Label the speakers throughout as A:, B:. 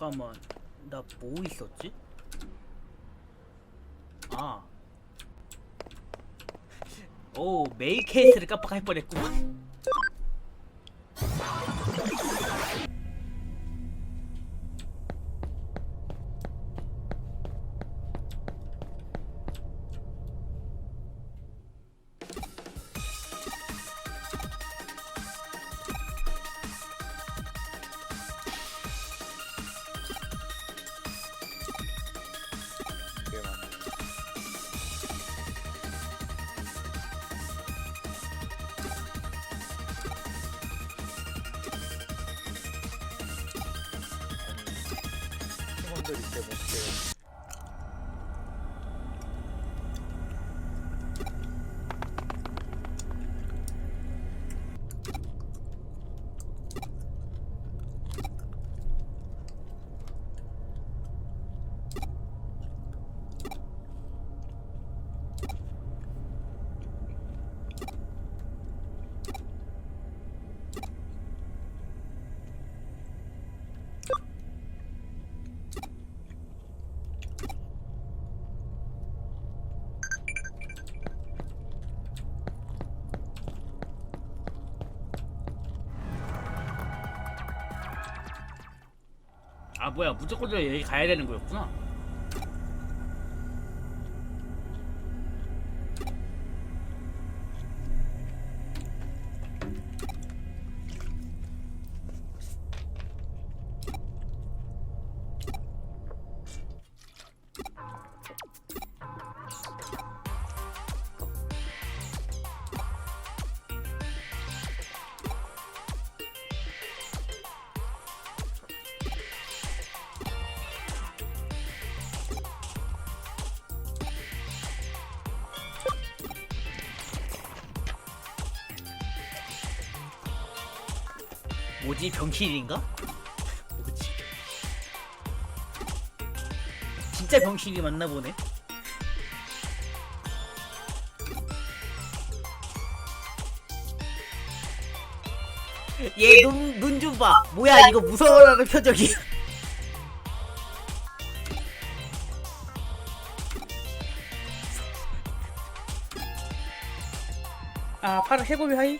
A: 잠깐만 나 뭐 있었지? 아. 오 메이 케이스를 깜빡할 뻔했구만.
B: 아
A: 뭐야 무조건 여기 가야 되는 거였구나. 뭐지 병신인가? 뭐지? 진짜 병신이 맞나 보네. 얘 눈 눈 좀 봐. 뭐야 이거 무서워라는 표정이. 아 팔을 해보면 하이.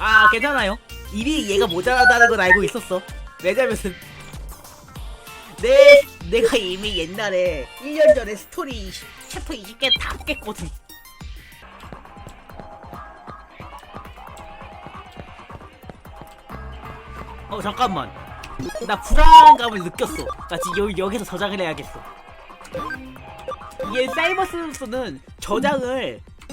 A: 아 괜찮아요. 이미 얘가 모자라다는 건 알고 있었어. 왜냐면은 내 내가 이미 옛날에 1년 전에 스토리 20, 챕터 20개 다 깼거든. 어 잠깐만. 나 불안감을 느꼈어. 나 지금 여기, 여기서 저장을 해야겠어. 이게 사이버스는 저장을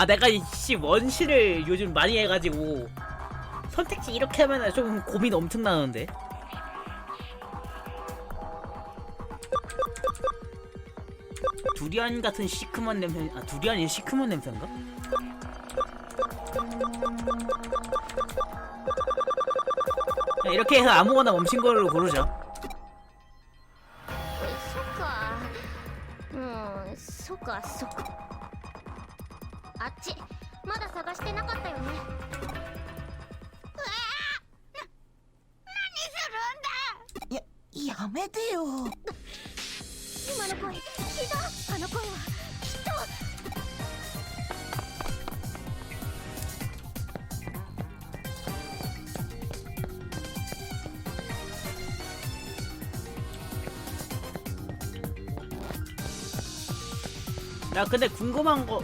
A: 아 내가 이씨 원시를 요즘 많이 해가지고 선택지 이렇게 하면 좀 고민 엄청 나는데 두리안 같은 시큼한 냄새 아 두리안이 시큼한 냄새인가? 야, 이렇게 해서 아무거나 멈춘 걸로 고르자
C: そっかうんそっかそっか あっち。まだ探してなかったよね。うわ何するんだ？
D: ややめてよ。
C: 今の声あの声はきっと
A: 궁금한 거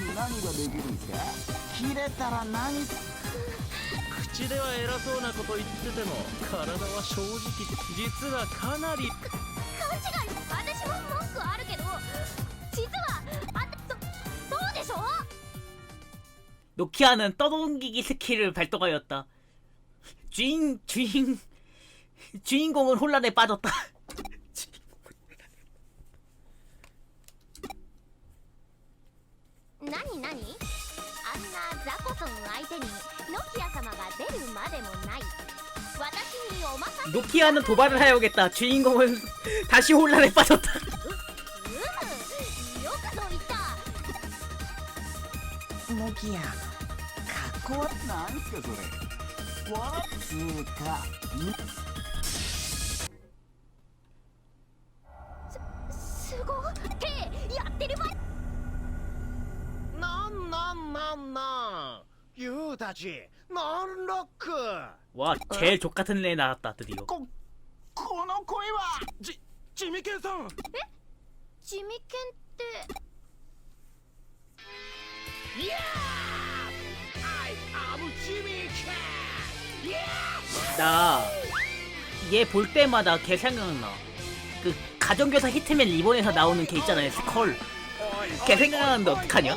D: 何ができるんすか切れたら何
E: 口では偉そうなこと言ってても体は正直実はかなり
C: 勘違い私も文句あるけど実はあそそうでしょ
A: 노키아는 떠넘기기 스킬을 발동하였다. 주인 주인 주인공은 혼란에 빠졌다.
C: 何何あんなザコソン相手にノキア様が出るまでもない私にお任せ
A: 노키아는 도발을 하여겠다. 주인공은 다시 혼란에 빠졌다.
C: うむよくぞ言った
D: ノキアかっこはなんすかそれわつうか
C: す
F: ユウたちノンロック
A: 와 제일 족 같은 애 나왔다 드디어.
D: ここの声は
F: じジミケンさん
C: 地味犬って
F: イエー I am ジミケンイエ
A: 나 얘 볼 때마다 걔 생각나. 그 가정교사 히트맨 리본에서 나오는 걔 있잖아요 스컬.
F: ー
A: 걔 생각나는데 어떡하냐?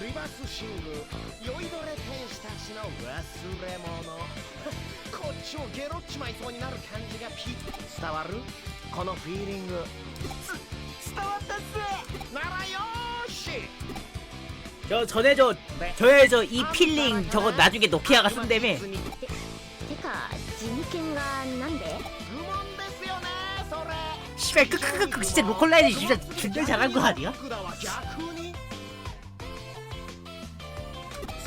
F: リバースシング酔いどれ天使たちの忘れ物こっちをゲロっちまいそうになる感じがピッ伝わるこのフィーリング
D: 伝わったっす
F: ならよーし
A: 저 전에 저 저의 저 이 필링 저거 나중에 노키아가 쓴다며.
C: ててか地味犬がなんで
F: 愚問ですよねそれ
A: 씨발 끄끄끄끄 진짜 로컬라이즈 진짜 준대 잘한 거 아니야?
F: 僕らは逆に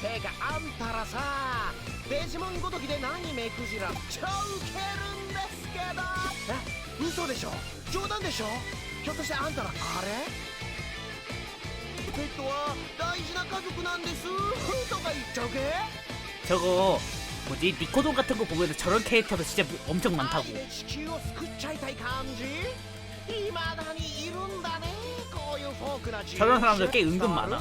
F: てかあんたらさデジモンごときで何目くじら超ウケるんですけどえ嘘でしょ冗談でしょひょっとしてあんたらあれペットは大事な家族なんですとか言っちゃうけ
A: 저거 뭐지 니코돈 같은 거 보면 저런 캐릭터도 진짜 엄청 많다고.
F: 愛で地球を救っちゃいたい感じ未だにいるんだねこういうフォークな人
A: 저런 사람들 꽤 은근 많아.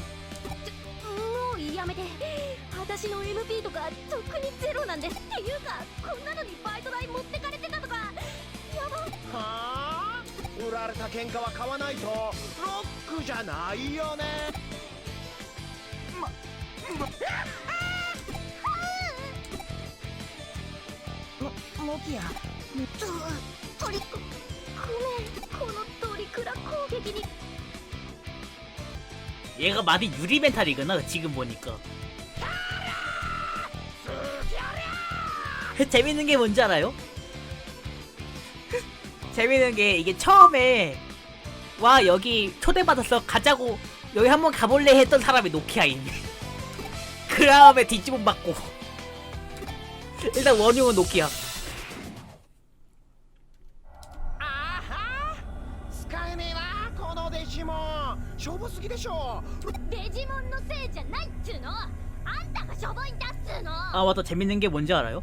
C: もうやめて私の MP とかとっくにゼロなんですっていうかこんなのにバイト代持ってかれてたとかやば
F: はあ売られた喧嘩は買わないとロックじゃないよね
D: ノキア
C: トトリックごめんこのトリクラ攻撃に
A: 얘가 많이 유리 멘탈이구나 지금 보니까. 재밌는 게 뭔지 알아요? 재밌는 게 이게 처음에 와 여기 초대받아서 가자고 여기 한번 가볼래 했던 사람이 노키아인. 그 다음에 뒷지문 받고. 일단 원흉은 노키아. 아 맞다. 재밌는 게 뭔지 알아요?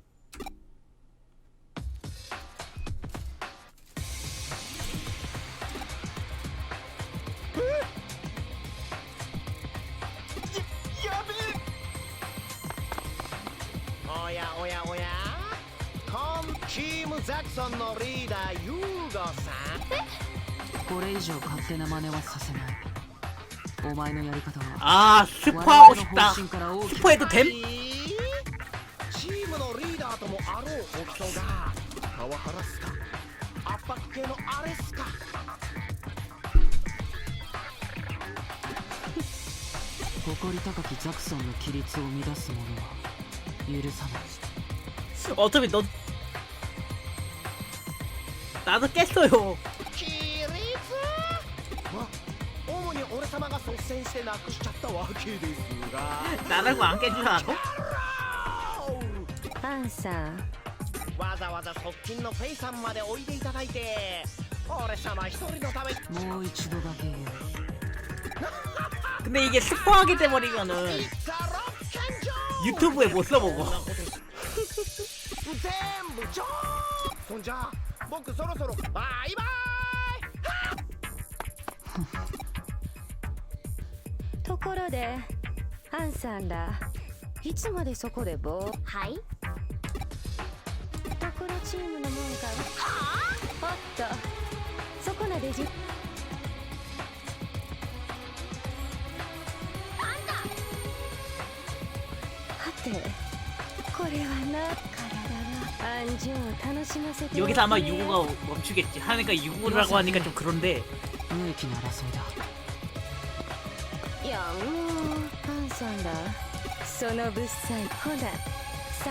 F: おやおや。コンチームザクソンのリーダーユーゴさん。
G: これ以上勝手な真似はさせない。お前のやり方は。
A: ああ
G: スーパーをした。
A: スパへと点
F: チームのリーダーともあろうお人がパワハラスか？圧迫系のアレスか？
G: 誇り高きザクソンの規律を乱す者は許さない。
A: 어차피 너 나도 깼어요
F: 規律ま主に俺様が率先してなくしちゃったわけですが
A: 나라고 안 깬 줄 알아?
C: アンさん
F: わざわざ側近のフェイさんまでおいでいただいて俺様一人のために
G: もう一度だけ言う
A: 근데 이게 스포하게 돼버리면은
F: ザロッケンジョー
A: 유튜브에 못 써먹어
F: 全 部ちょほんじゃ僕そろそろバイバ
H: ところでアンさんらいつまでそこで棒
C: はい。
H: ところチームのもんかおっとそこなデジ。はてこれはな体
A: 여기서 아마
H: おくれ
A: 유고가 멈추겠지 하니까 유고라고 하니까 좀 그런데
G: 無益な争いだ
H: いやもうアンさんらその物騒ほなさ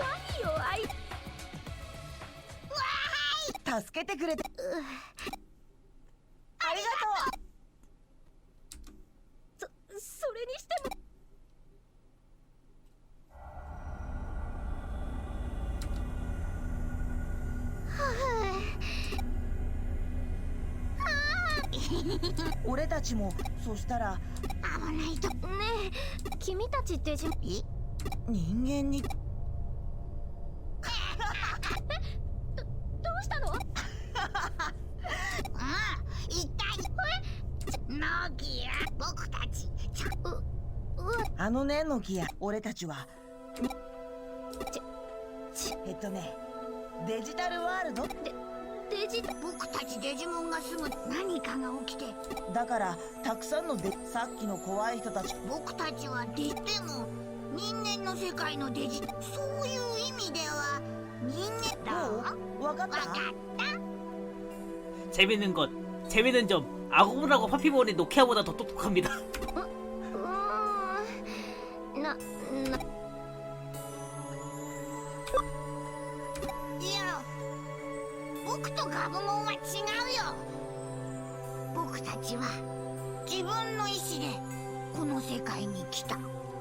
C: 何よあい
I: 助けてくれて
C: も
I: そしたら。
C: 危ないとねえ君たち
I: 人間に。
C: どうしたの？
J: 一体。ノギア僕たち。
I: あのねノキア俺たちは。
C: ち
I: えっとね。デジタルワールド？
C: デジ
J: 僕たちデジモンが住む何かが起きて
I: だからたくさんのデさっきの怖い人たち
J: 僕たちはデジでも人間の世界のデジそういう意味では人間
I: ど
J: だ
I: うわかっ
J: わか
I: た
J: った
A: 재밌는 것 재밌는 점 아고브라고 파피볼이 노키아보다 더 똑똑합니다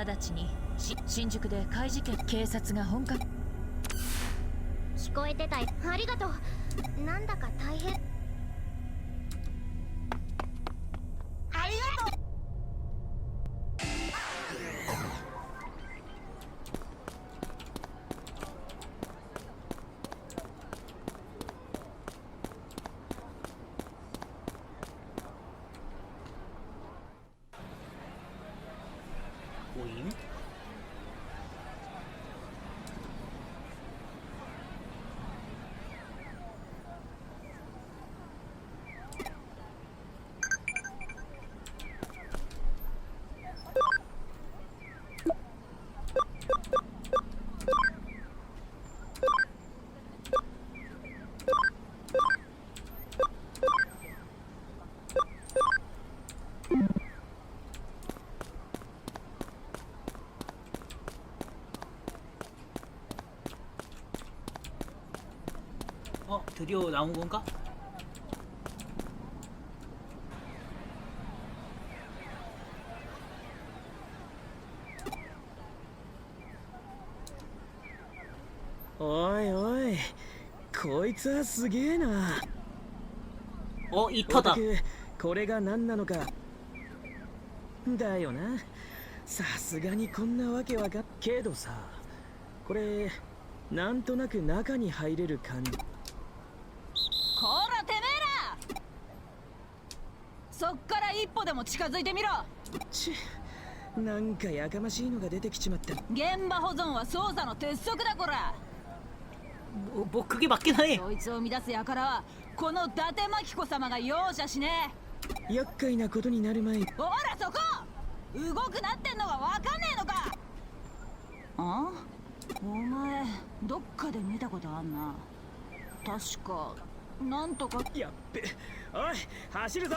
H: 直ちに新宿で怪事件警察が本格
C: 聞こえてたよ。ありがとう。なんだか大変。
A: 드디어 나온 건가?
E: おいおいこいつはすげえな
A: 어
E: オ
A: 이터다
E: タクこれが何なのかだよなさすがにこんなわけわかっけどさこれなんとなく中に入れる感じ
H: そっから一歩でも近づいてみろ。
E: ちなんかやかましいのが出てきちまった
H: 現場保存は捜査の鉄則だこら。
A: ぼっかけばっけない
H: そいつを生み出す輩はこの伊達真紀子様が容赦しねえ。
E: 厄介なことになる前。
H: ほらそこ！動くなってんのがわかんねえのか！あ？お前どっかで見たことあんな。確かなんとか。
E: やっべ。おい走るぞ。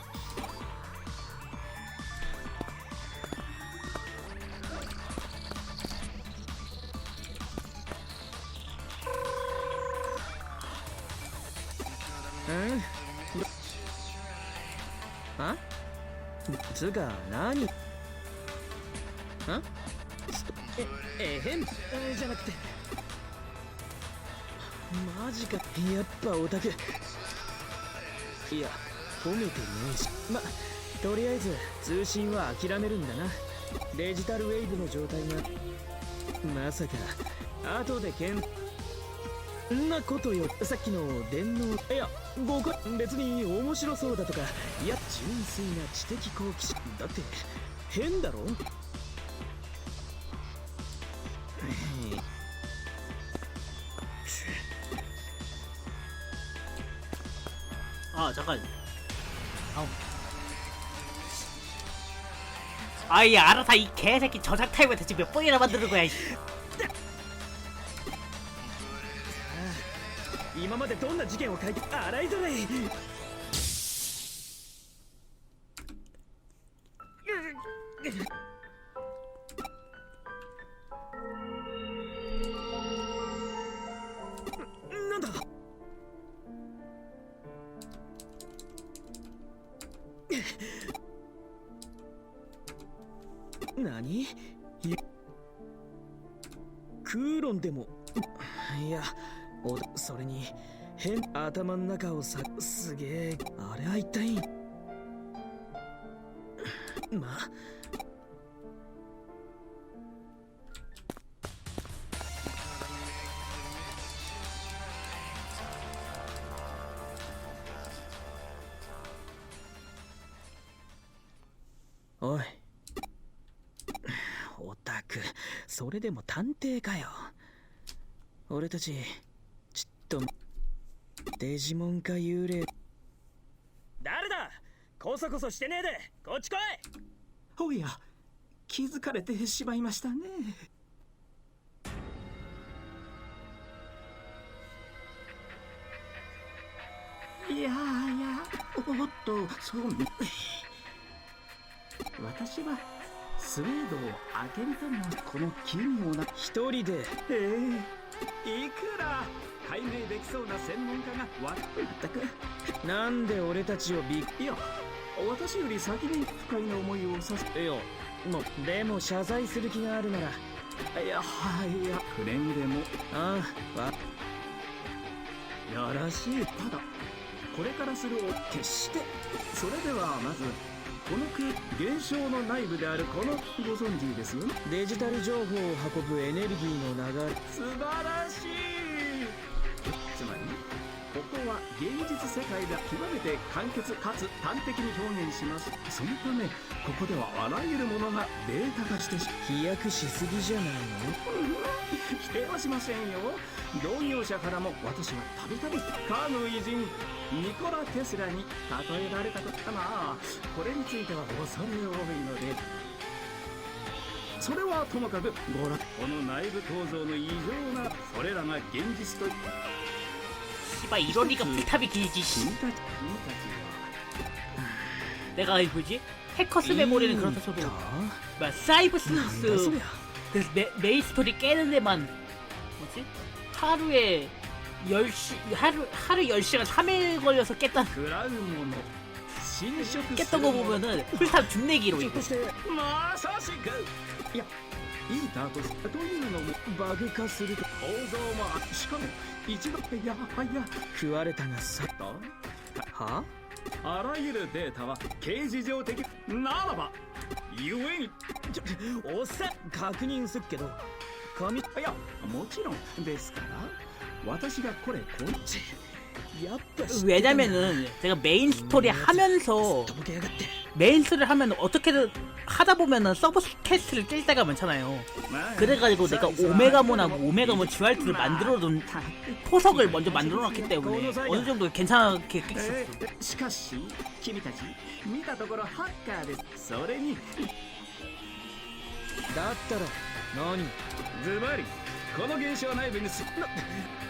E: つうか何？んええへんえじゃなくて。マジか。やっぱオタク。いや褒めてねえしまとりあえず通信は諦めるんだな。デジタルウェーブの状態が。まさか後でけんんなことよさっきの電脳いや僕は別に面白そうだとかいや純粋な知的好奇心だって変だろ
A: 아 잠깐 아우 아이 알아서 이 개새끼 저작 타임을 대체 몇 번이나 만드는 거야
E: 今までどんな事件を解決洗いざらい。おい。オタクそれでも探偵かよ。俺たちちっとデジモンか幽霊。誰だ！こそこそしてねえで！こっち来い！
D: おや気づかれてしまいましたね。いやいやおっとそう私はスウェードをあげるためのこの奇妙な
E: 一人で。
D: ええ。いくら解明できそうな専門家が。わったく。
E: なんで俺たちをびっ
D: いや私より先に不快な思いをさせ。
E: よもうでも謝罪する気があるなら。
D: いやはいいや。クレームでも。
E: ああわ。
D: やらしい。ただこれからするを決して。それではまずこの空現象の内部であるこのご存知です？よねデジタル情報を運ぶエネルギーの流れ。素晴らしいは。現実世界が極めて簡潔かつ端的に表現します。そのためここではあらゆるものがデータ化してし飛躍しすぎじゃないの？否定はしませんよ。同業者からも私はたびたびかの偉人ニコラ・テスラに例えられたことかな。これについては恐れ多いので。それはともかくご覧この内部構造の異常なそれらが現実と
A: 씨발 이러니까 불탑이 길지 씨. 내가 이 뭐지? 해커스 메모리는 그렇다 쳐도 막 사이버 스노스 그 메인 스토리 깨는 데만 뭐지? 하루에 10시 하루 하루 10시간 3일 걸려서 깼다 깼던 거 보면은 풀탑 중내기로 이거.
D: いやイーターとというのもバグ化すると。構造もあしかも一度いやいや食われたがさ。とは？あらゆるデータは刑事上的ならば。ゆえに。ちょおっさん確認すっけど紙いやもちろんですから。私がこれこっち
A: 왜냐면은 제가 메인 스토리 하면서
D: とぼけやがって
A: 메인 스토리 하면 어떻게든 하다 보면은 서브 퀘스트를 깰 때가 많잖아요. 그래가지고 내가 오메가몬하고 오메가몬 GR2를 만들어둔 포석을 먼저 만들어놨기 때문에 어느 정도 괜찮게 깼었어.
D: しかし君たち見たところハッカーですそれにだったら何ズバリこの現象内部にすなここに先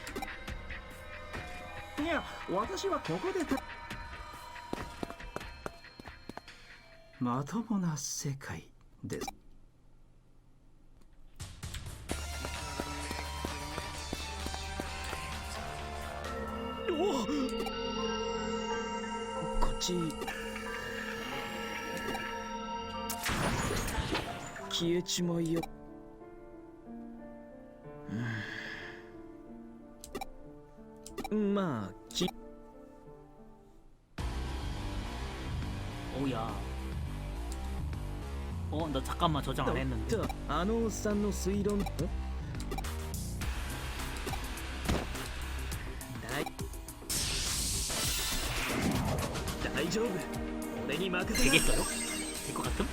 D: いや私はここでたまともな世界です。こっち。消えちまいよ
A: 잠깐만 저장 안 했는데
D: とあのおっさんの推論え大大丈夫俺に任せな
A: 되겠어요? 될 것 같음?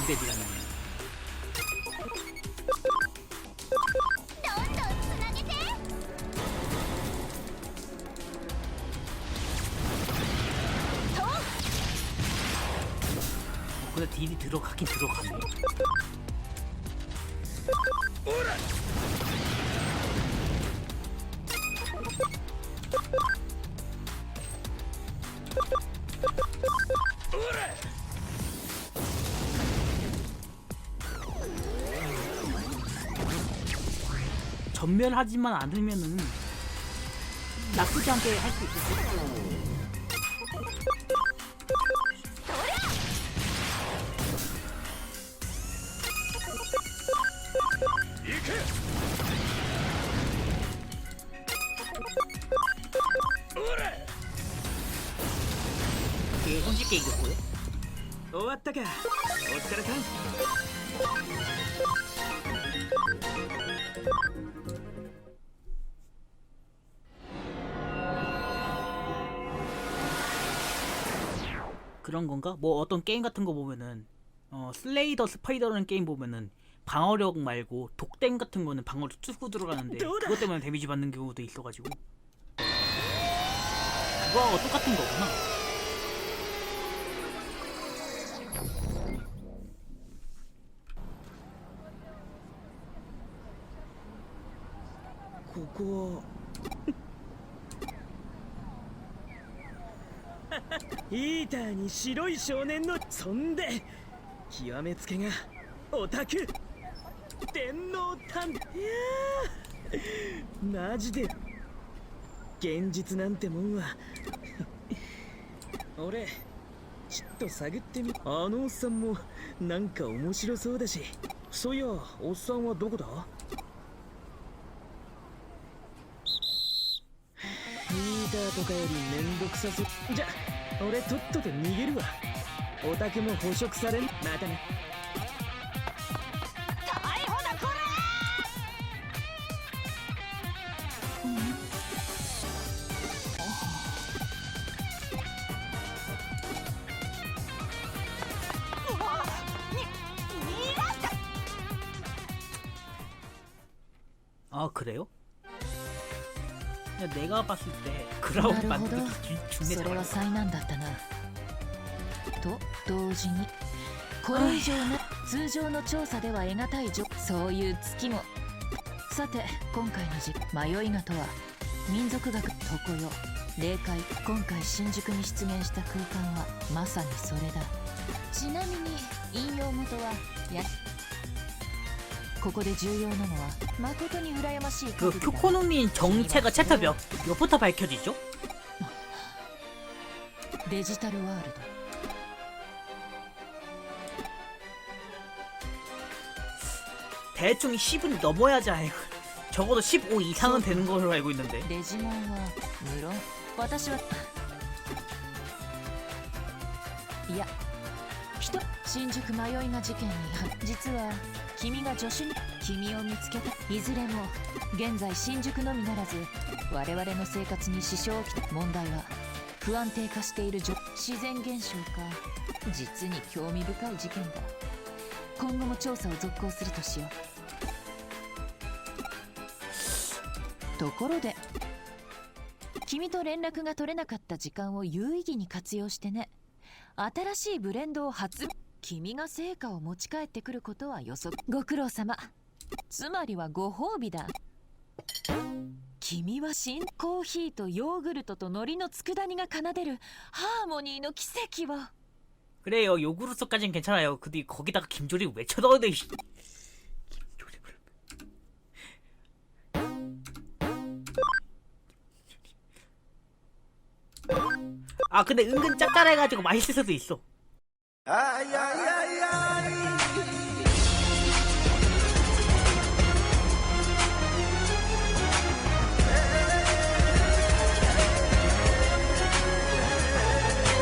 A: 윤대지라 근데 딜이 들어가긴 들어가네. 전멸하지만 않으면은 나쁘지 않게 할 수 있을 것 그런 건가? 뭐 어떤 게임 같은 거 보면은 어 슬레이더 스파이더라는 게임 보면은 방어력 말고 독댐 같은 거는 방어력 쭉 들어가는데 그것 때문에 데미지 받는 경우도 있어가지고 그거하고 똑같은 거구나
D: ここ
E: イーターに白い少年のそんで極めつけがオタク天皇探いやマジで現実なんてもんは。俺ちょっと探ってみあのおっさんもなんか面白そうだし。そういやおっさんはどこだ？リーダーとかよりめんどくさそう。じゃ俺とっとと逃げるわ。オタクも捕食されん。またね。
G: なパスど
A: って
G: それは災難だったな。と同時にこれ以上な通常の調査では得難いじょそういう月も。さて今回のじ迷いがとは民族学常よ霊界今回新宿に出現した空間はまさにそれだ。ちなみに引用元はや ここで重要なのは誠に羨ましい
A: 그
G: 限りだ
A: 큐코노민 정체가 챕터 몇, 몇부터 밝혀지죠?
G: デジタルワールド
A: 대충 10은 넘어야지 알 적어도 15 이상은 되는 걸로 알고 있는데
G: デジモンは無論私はいや人新宿迷いが事件に実は 君が助手に君を見つけた。いずれも現在新宿のみならず我々の生活に支障をきた問題は不安定化している自然現象か実に興味深い事件だ。今後も調査を続行するとしよう。ところで君と連絡が取れなかった時間を有意義に活用してね。新しいブレンドを発君が成果を持ち帰ってくることは予測ご苦労様つまりはご褒美だ君は新コーヒーとヨーグルトと海苔の佃煮が奏でるハーモニーの奇跡を
A: 그래요 요구르트까진 괜찮아요 근데 거기다가 김조리 왜 쳐넣어야 돼 씨. 김조림을 아 근데 은근 짭짤해가지고 맛있을 수도 있어
F: 哎呀呀。